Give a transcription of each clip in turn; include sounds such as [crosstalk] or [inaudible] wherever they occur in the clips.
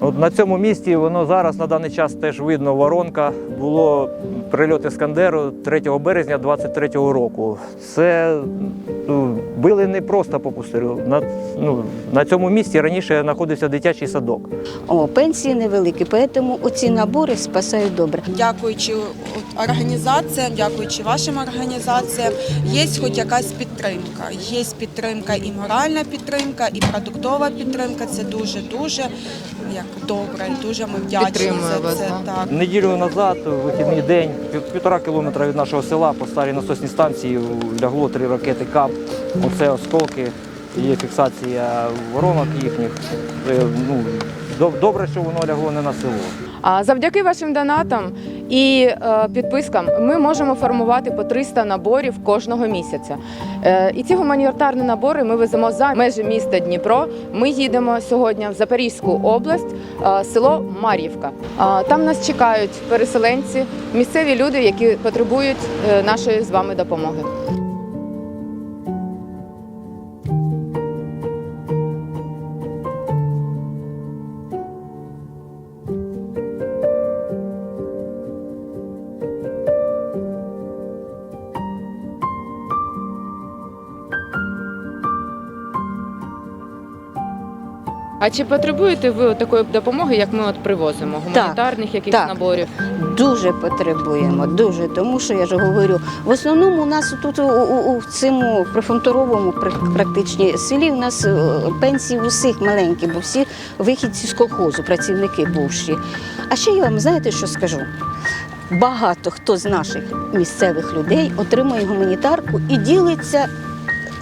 От на цьому місці воно зараз на даний час теж видно воронка. Було прильот Іскандеру 3 березня 23-го року. Це ну, били не просто по пустирю. На, ну, на цьому місці раніше знаходився дитячий садок. О, пенсії невеликі, тому оці набори спасають добре. дякуючи організаціям, дякуючи вашим організаціям, є хоч якась підтримка. Є підтримка і моральна підтримка, і продуктова підтримка. Це дуже дуже як добре, і дуже ми вдячні Підтримує за вас, це. да? Так. Неділю назад, у вихідний день, пів- півтора кілометра від нашого села по старій насосній станції лягло три ракети КАП. Оце осколки, є фіксація воронок їхніх. Е, Ну, доб- добре, що воно лягло не на село. А завдяки вашим донатам і е, підпискам ми можемо формувати по 300 наборів кожного місяця. Е, і ці гуманітарні набори ми веземо за межі міста Дніпро. Ми їдемо сьогодні в Запорізьку область, е, село Мар'ївка. Там нас чекають переселенці, місцеві люди, які потребують нашої з вами допомоги. А чи потребуєте ви такої допомоги, як ми от привозимо? Гуманітарних якихось так. наборів? Дуже потребуємо, дуже, тому що я ж говорю, в основному у нас тут у, у, у цьому прифронтовому пр- практичні селі у нас е, пенсії усіх маленькі, бо всі вихідці з колхозу, працівники бувші. А ще я вам знаєте, що скажу? Багато хто з наших місцевих людей отримує гуманітарку і ділиться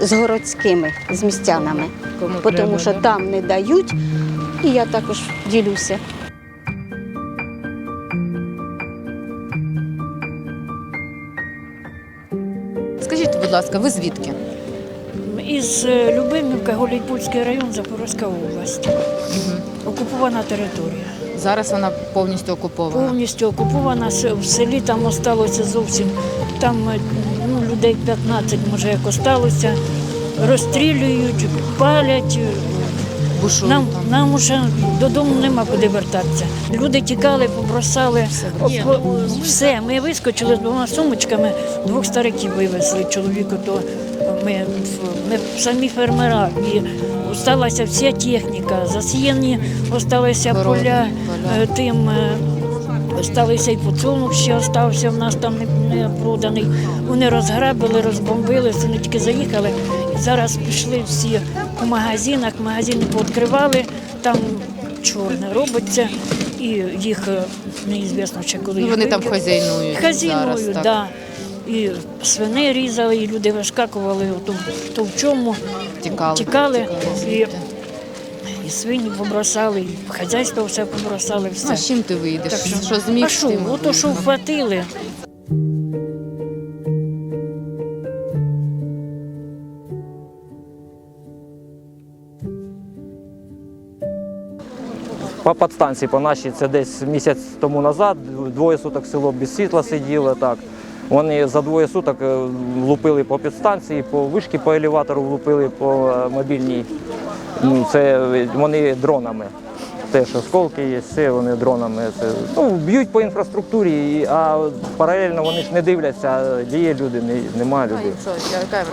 з городськими, з містянами, Кому тому треба, що да? там не дають, і я також ділюся. Скажіть, будь ласка, ви звідки? Із е, Любимівка, Голійпольський район, Запорізька область. Окупована територія. Зараз вона повністю окупована. Повністю окупована. В селі там залишилося зовсім. Там е, людей 15, може, як осталося. Розстрілюють, палять. Нам, нам уже додому нема куди вертатися. Люди тікали, побросали все. все. Ми вискочили з двома сумочками, двох стариків вивезли чоловіку, то ми, ми самі фермера. І осталася вся техніка, засіяні, осталися поля, поля. е, тим. Осталися і поцунок ще остався в нас там не, проданий. Вони розграбили, розбомбили, вони тільки заїхали. І зараз пішли всі по магазинах, магазини пооткривали, там чорне робиться, і їх е, неізвісно ще коли. Ну, вони там виб'ють. хазяйнують Так. да. І свини різали, і люди вискакували то, то в чому, Тікали. тікали, і, звідти. І свині побросали, і хазяйство все побросали, все. Ну, а з чим ти вийдеш? Так що- що зміг, а що, тим ото що вхватили. По підстанції, по нашій, це десь місяць тому назад, двоє суток село без світла сиділо. Так. Вони за двоє суток е, лупили по підстанції, по вишки по елеватору влупили по е, мобільній. Ну, це е, вони дронами. Теж осколки є, все вони дронами. Це, ну, б'ють по інфраструктурі, а паралельно вони ж не дивляться, де є люди, не, немає А, людей. і що, яка?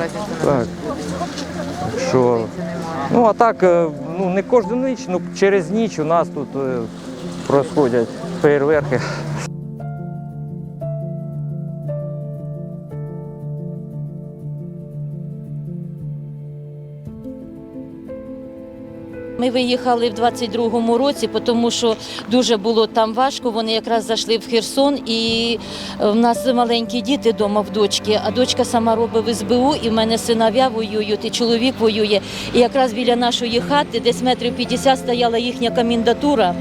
Так. Що, ну а так, е, ну не кожну ніч, ну через ніч у нас тут е, проходять фейерверки. Виїхали в 22-му році, тому що дуже було там важко. Вони якраз зайшли в Херсон, і е, в нас маленькі діти вдома в дочки, а дочка сама робить в СБУ, і в мене синов'я воюють, і чоловік воює. І якраз біля нашої хати, десь метрів 50, стояла їхня комендатура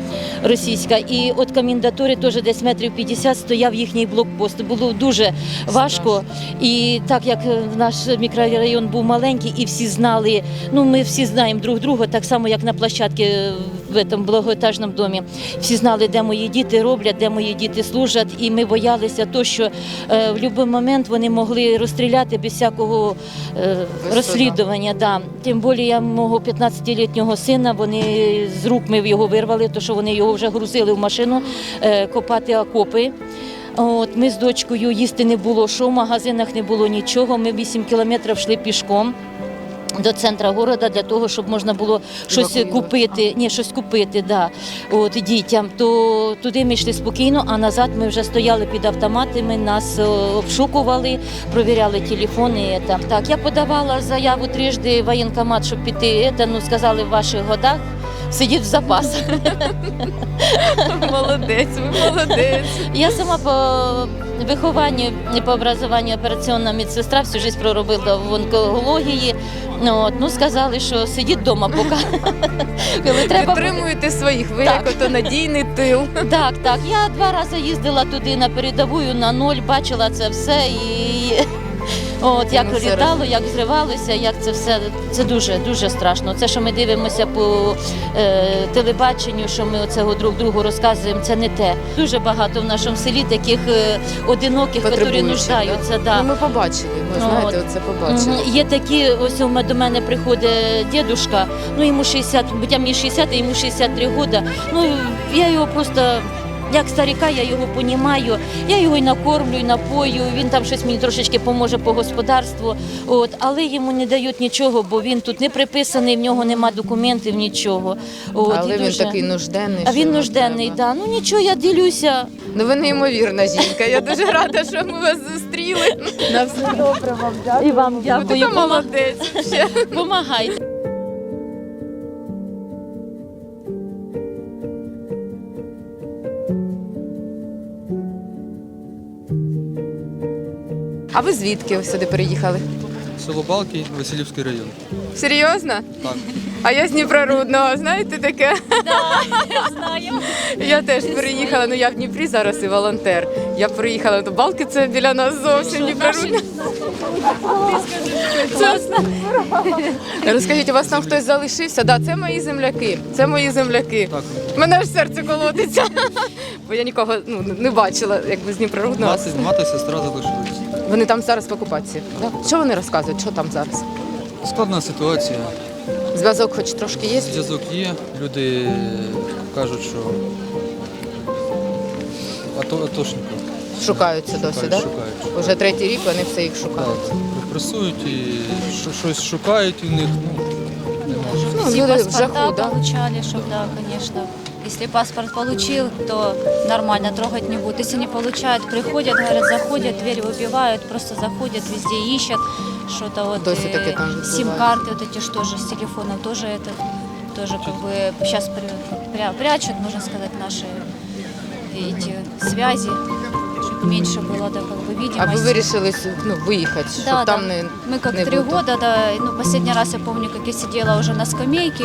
російська, і від комендатури теж десь метрів 50 стояв їхній блокпост. Було дуже важко. І так як е, наш мікрорайон був маленький, і всі знали, ну ми всі знаємо друг друга, так само як на площадці в цьому благоетажному домі. Всі знали, де мої діти роблять, де мої діти служать, і ми боялися того, що е, в будь-який момент вони могли розстріляти без всякого е, розслідування. Да. Тим більше я мого 15-літнього сина, вони з рук ми його вирвали, тому що вони його вже грузили в машину е, копати окопи. От, ми з дочкою їсти не було, що в магазинах не було нічого. Ми 8 кілометрів йшли пішком. До центра города для того, щоб можна було щось купити, ні, щось купити, да, от дітям. То туди ми йшли спокійно, а назад ми вже стояли під автоматами, нас е, обшукували, провіряли телефони. Так. Так, я подавала заяву трижди в воєнкомат, щоб піти. Це, ну сказали в ваших годах. Сидіть в запасах. Молодець, ви молодець. Я сама по вихованню і по образованню операційна медсестра всю життя проробила в онкології. Ну, от, ну сказали, що сидіть вдома поки. Коли треба. Підтримуєте своїх, ви Так. як ото надійний тил. Так, так. Я два рази їздила туди на передову, на ноль, бачила це все і. От як літало, як зривалося, як це все це дуже дуже страшно. Це, що ми дивимося по е, телебаченню, що ми оцього друг другу розказуємо, це не те. Дуже багато в нашому селі таких е, одиноких, які нуждаються. Да. Ну, ми побачили, ми Ну, знаєте, от. оце побачили. Є такі, ось у мене- до мене приходить дідушка, ну йому 60, хоча мені 60, а йому 63 роки. Ну я його просто. Як старіка, я його понімаю, я його і накормлю, і напою. Він там щось мені трошечки поможе по господарству. От, але йому не дають нічого, бо він тут не приписаний, в нього нема документів, нічого. От, Але і він дуже- такий нужденний. А що він нужденний, треба. да. Ну нічого, я ділюся. Ну ви неймовірна жінка. Я дуже рада, що ми вас зустріли. На все добре вам дякую. І вам Ви дякую. така молодець. [laughs] Помагайте. А ви звідки сюди переїхали? Село Балки, Васильівський район. Серйозно? Так. А я з Дніпрорудного, знаєте таке? Знаю. Я теж переїхала, ну я в Дніпрі зараз і волонтер. Я приїхала до Балки, це біля нас зовсім Дніпрорудне. Розкажіть, у вас там хтось залишився? Да, це мої земляки. Це мої земляки. Так. Мене аж серце колотиться. Бо я нікого ну, не бачила, якби з Дніпрорудного. Мати, мати сестра залишились. Вони там зараз в окупації. Да? Що вони розказують? Що там зараз? Складна ситуація. Зв'язок хоч трошки є? Зв'язок є. Люди кажуть, що ато, атошників Шукаються досі, шукають, так? шукають. Да? Уже третій рік вони все їх шукають. Так, репресують і що- щось шукають у них. Ну, не можуть. Ну, люди в паспорта жаху, да? получали, чтобы да, конечно. Если паспорт получил, то нормально, трогать не будут. Если не получают, приходят, говорят, заходят, дверь выбивают, просто заходят, везде ищут что-то вот. То есть э, всё-таки там выбивают. Сим-карты вот эти что же с телефоном тоже это тоже как бы сейчас прячут, можно сказать, наши эти связи, чтобы меньше было, да, как бы А видимости. ви вирішили ну, виїхати, щоб Да, там да. не Мы как не три бути? года, да, ну последний раз я помню, как я сидела уже на скамейке,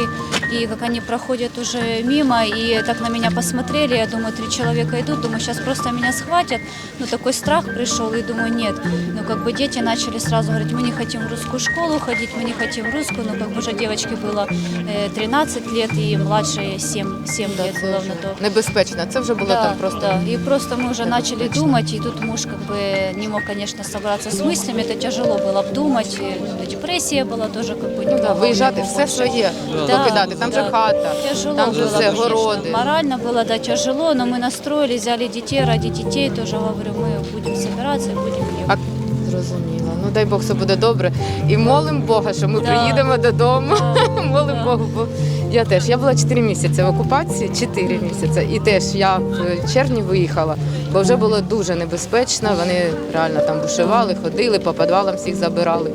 и как они проходят уже мимо, и так на меня посмотрели, я думаю, три человека идут, думаю, сейчас просто меня схватят, ну такой страх пришел, и думаю, нет, ну как бы дети начали сразу говорить, мы не хотим в русскую школу ходить, мы не хотим в русскую, ну как бы уже девочке было э, 13 лет, и младшей 7, 7 Да, лет це было вже на то. небезпечно. Це вже було там просто. Да. И просто мы уже начали Небезпечно. думать, и тут муж как бы не мог, конечно, собраться с мыслями. Это тяжело было обдумать. и, ну, депрессия была тоже как бы Ну, да, немного у виїжджати него все больше. своє, Да, покидати. Там же да. хата, Тяжело там же было, все, конечно. городи. Морально было, да, тяжело, но мы настроились, взяли детей, ради детей тоже, говорю, мы будем собираться, и будем А ехать. Зрозуміло. Ну дай Бог все буде добре. І молим Бога, що ми Да. приїдемо додому. Да, [laughs] Молим да. Богу, бо я теж. Я була 4 місяці в окупації, 4 місяці. І теж я в червні виїхала, бо вже було дуже небезпечно. Вони реально там бушували, ходили, по підвалам всіх забирали.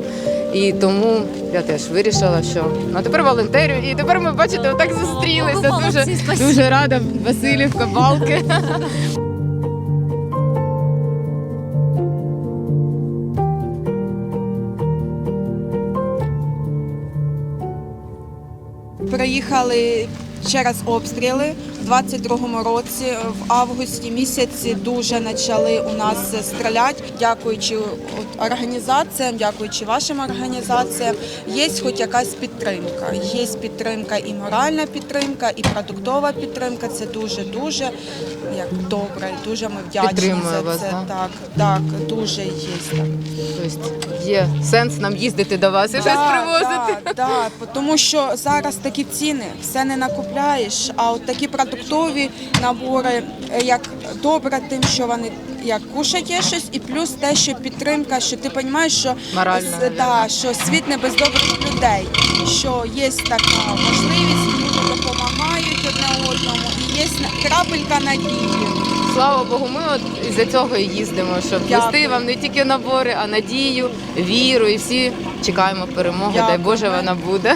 І тому я теж вирішила, що ну, а тепер волонтерю, і тепер ми бачите, отак зустрілися. Дуже, дуже рада, Васильівка, Балки. [laughs] Приїхали через обстріли. У 22-му році, в августі місяці, дуже почали у нас стріляти. Дякуючи організаціям, дякуючи вашим організаціям, є хоч якась підтримка. Є підтримка і моральна підтримка, і продуктова підтримка. Це дуже дуже як добре. і Дуже ми вдячні Підтримує за вас, це. да? Так, так, дуже є так. Тобто є сенс нам їздити до вас і щось привозити. Да, да, тому що зараз такі ціни, все не накупляєш, а от такі продуктові набори, е, як добре тим, що вони як кушать є щось, і плюс те, що підтримка, що ти розумієш, що, Морально, да, що світ не без добрих людей, що є така можливість, люди допомагають одне одному, і є крапелька надії. Слава Богу, ми от із-за цього і їздимо, щоб вести вам не тільки набори, а надію, віру. І всі чекаємо перемоги. Дай Боже, вона буде.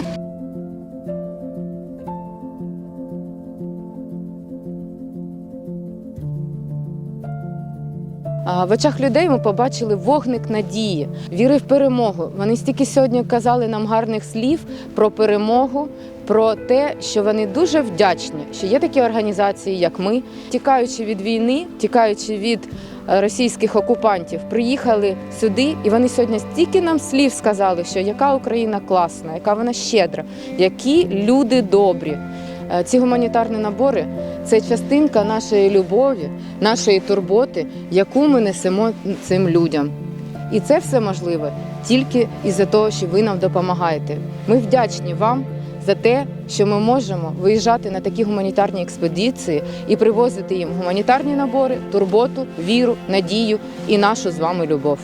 В очах людей ми побачили вогник надії, віри в перемогу. Вони стільки сьогодні казали нам гарних слів про перемогу, про те, що вони дуже вдячні, що є такі організації, як ми, тікаючи від війни, тікаючи від е, російських окупантів, приїхали сюди, і вони сьогодні стільки нам слів сказали, що яка Україна класна, яка вона щедра, які люди добрі. Е, Ці гуманітарні набори це частинка нашої любові, нашої турботи, яку ми несемо цим людям. І це все можливо тільки із-за того, що ви нам допомагаєте. Ми вдячні вам за те, що ми можемо виїжджати на такі гуманітарні експедиції і привозити їм гуманітарні набори, турботу, віру, надію і нашу з вами любов.